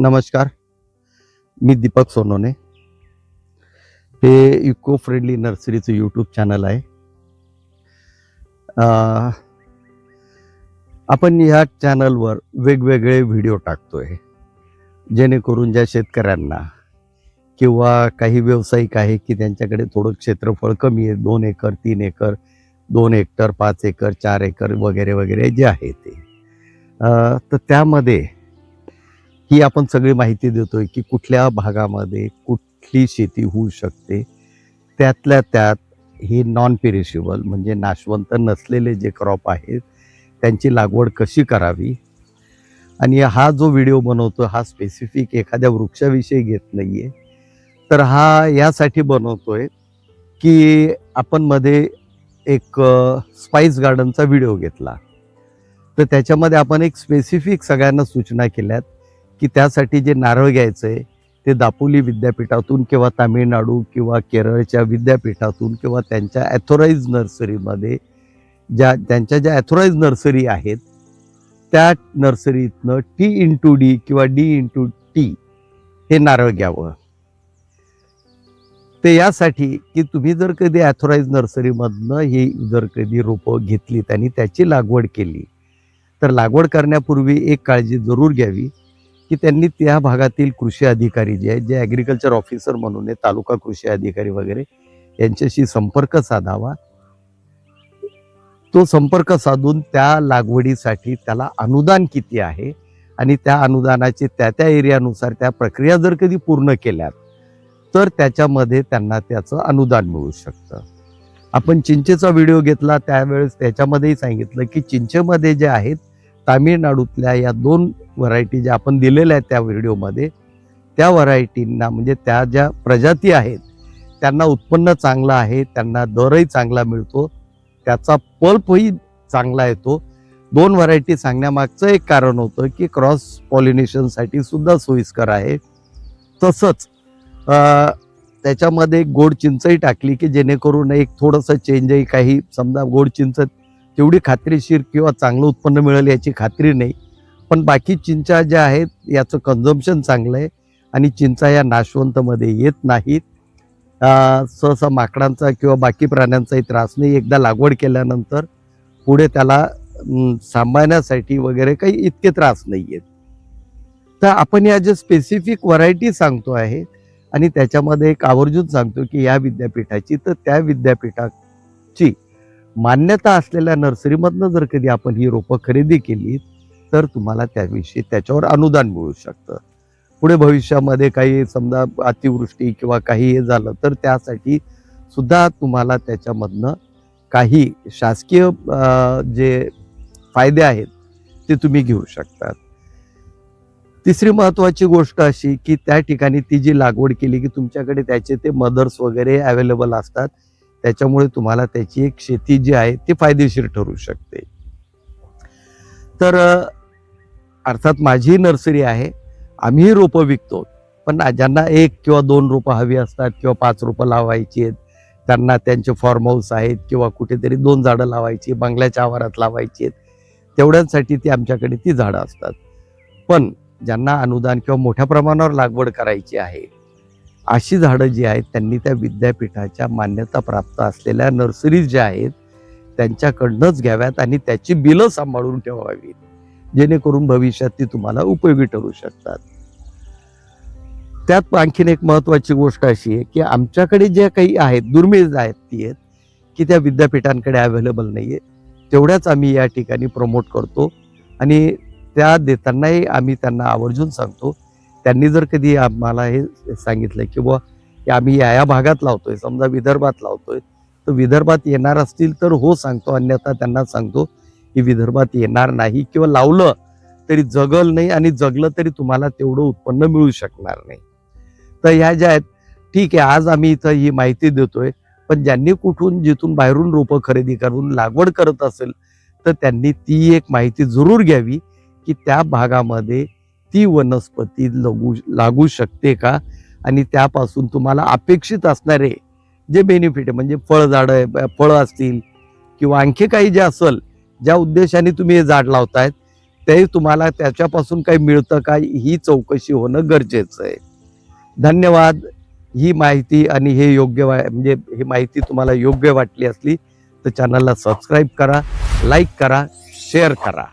नमस्कार मी दीपक सोनोने. हे eco friendly नर्सरीचं यूट्यूब चॅनल आहे. आपण ह्या चॅनलवर वेगवेगळे व्हिडिओ टाकतोय. जेणेकरून ज्या शेतकऱ्यांना किंवा काही व्यावसायिक आहे की त्यांच्याकडे थोडं क्षेत्रफळ कमी आहे दोन एकर तीन एकर दोन हेक्टर पाच एकर चार एकर वगैरे वगैरे जे आहे ते. तर त्यामध्ये ही आपण सगळी माहिती देतोय की कुठल्या भागामध्ये कुठली शेती होऊ शकते. त्यातल्या त्यात हे नॉन पेरिशेबल म्हणजे नाशवंत नसलेले जे क्रॉप आहेत त्यांची लागवड कशी करावी? आणि हा जो व्हिडिओ बनवतो हा स्पेसिफिक एखाद्या वृक्षाविषयी घेत नाही आहे तर हा यासाठी बनवतोय की आपण मध्ये एक स्पाईस गार्डनचा व्हिडिओ घेतला. तर त्याच्यामध्ये आपण एक स्पेसिफिक सगळ्यांना सूचना केल्यात. की त्यासाठी जे नारळ घ्यायचं आहे ते दापोली विद्यापीठातून किंवा तामिळनाडू किंवा केरळच्या विद्यापीठातून किंवा त्यांच्या ॲथोराईज नर्सरीमध्ये ज्या त्यांच्या ज्या ॲथोराईज नर्सरी आहेत त्या नर्सरीतनं टी इंटू डी किंवा डी इंटू टी हे नारळ घ्यावं. ते यासाठी की तुम्ही जर कधी ॲथोराईज नर्सरीमधनं ही जर कधी रोपं घेतलीत आणि त्याची लागवड केली तर लागवड करण्यापूर्वी एक काळजी जरूर घ्यावी. की त्यांनी त्या भागातील कृषी अधिकारी जे आहेत जे ॲग्रिकल्चर ऑफिसर म्हणून आहे तालुका कृषी अधिकारी वगैरे यांच्याशी संपर्क साधावा. तो संपर्क साधून त्या लागवडीसाठी त्याला अनुदान किती आहे आणि त्या अनुदानाचे त्या त्या एरियानुसार त्या प्रक्रिया जर कधी पूर्ण केल्यात तर त्याच्यामध्ये त्यांना त्याचं अनुदान मिळू शकतं. आपण चिंचेचा व्हिडिओ घेतला त्यावेळेस त्याच्यामध्येही सांगितलं की चिंचेमध्ये जे आहेत तामिळनाडूतल्या या दोन व्हरायटी ज्या आपण दिलेल्या आहेत त्या व्हिडिओमध्ये त्या व्हरायटींना म्हणजे त्या ज्या प्रजाती आहेत त्यांना उत्पन्न चांगलं आहे त्यांना दरही चांगला मिळतो त्याचा पल्पही चांगला येतो. दोन व्हरायटी सांगण्यामागचं एक कारण होतं की क्रॉस पॉलिनेशनसाठी सुद्धा सोयीस्कर आहे. तसंच त्याच्यामध्ये गोड चिंचही टाकली की जेणेकरून एक थोडंसं चेंजही काही समजा गोड चिंच तेवढी खात्रीशीर किंवा चांगलं उत्पन्न मिळेल याची खात्री नाही. पण बाकी चिंचा ज्या आहेत याचं कन्झम्पशन चांगलं आहे आणि चिंचा या नाशवंतमध्ये येत नाहीत. सहसा माकडांचा किंवा बाकी प्राण्यांचाही त्रास नाही. एकदा लागवड केल्यानंतर पुढे त्याला सांभाळण्यासाठी वगैरे काही इतके त्रास नाही आहेत तर आपण या ज्या स्पेसिफिक व्हरायटी सांगतो आहे आणि त्याच्यामध्ये एक आवर्जून सांगतो की या विद्यापीठाची तर त्या विद्यापीठाची मान्यता असलेल्या नर्सरीमधनं जर कधी आपण ही रोपं खरेदी केली तर तुम्हाला त्याविषयी त्याच्यावर अनुदान मिळू शकतं. पुढे भविष्यामध्ये काही समजा अतिवृष्टी किंवा काही हे झालं तर त्यासाठी सुद्धा तुम्हाला त्याच्यामधनं काही शासकीय जे फायदे आहेत ते तुम्ही घेऊ शकतात. तिसरी महत्वाची गोष्ट अशी की त्या ठिकाणी ती जी लागवड केली की तुमच्याकडे त्याचे ते मदर्स वगैरे अवेलेबल असतात त्याच्यामुळे तुम्हाला त्याची एक शेती जी आहे ती फायदेशीर ठरू शकते. तर अर्थात माझी नर्सरी आहे आम्ही रोपं विकतो. पण ज्यांना एक किंवा दोन रोपं हवी असतात किंवा पाच रोपं लावायची आहेत त्यांना त्यांचे फार्म हाऊस आहेत किंवा कुठेतरी दोन झाडं लावायची बंगल्याच्या आवारात लावायची आहेत तेवढ्यांसाठी ती आमच्याकडे ती झाडं असतात. पण ज्यांना अनुदान किंवा मोठ्या प्रमाणावर लागवड करायची आहे अशी झाडं जी आहेत त्यांनी त्या विद्यापीठाच्या मान्यता प्राप्त असलेल्या नर्सरीज ज्या आहेत त्यांच्याकडनंच घ्याव्यात आणि त्याची बिलं सांभाळून ठेवावीत. जेणेकरून भविष्यात ती तुम्हाला उपयोगी ठरू शकतात. त्यात आणखीन एक महत्वाची गोष्ट अशी आहे की आमच्याकडे ज्या काही आहेत दुर्मिळ आहेत ती आहेत की त्या विद्यापीठांकडे अवेलेबल नाही आहे तेवढ्याच आम्ही या ठिकाणी प्रमोट करतो आणि त्या देतानाही आम्ही त्यांना आवर्जून सांगतो. त्यांनी जर कधी आम्हाला हे सांगितलं की बुवा की आम्ही या या भागात लावतोय समजा विदर्भात लावतोय तर विदर्भात येणार असतील तर हो सांगतो अन्यथा त्यांना सांगतो. की विदर्भात येणार नाही किंवा लावलं तरी जगल नाही आणि जगलं तरी तुम्हाला तेवढं उत्पन्न मिळू शकणार नाही. तर ह्या ज्या आहेत ठीक आहे आज आम्ही इथं ही माहिती देतोय पण ज्यांनी कुठून जिथून बाहेरून रोपं खरेदी करून लागवड करत असेल तर त्यांनी ती एक माहिती जरूर घ्यावी की त्या भागामध्ये ती वनस्पती लगू लागू शकते का? आणि त्यापासून तुम्हाला अपेक्षित असणारे जे बेनिफिट आहे म्हणजे फळझाडं फळं असतील किंवा आणखी काही जे असेल ज्या उद्देशाने तुम्ही हे झाड लावतायत ते तुम्हाला त्याच्यापासून काही मिळतं का? ही चौकशी होणं गरजेचं आहे. धन्यवाद. ही माहिती आणि हे योग्य वा म्हणजे ही माहिती तुम्हाला योग्य वाटली असली तर चॅनलला सबस्क्राईब करा लाईक करा शेअर करा.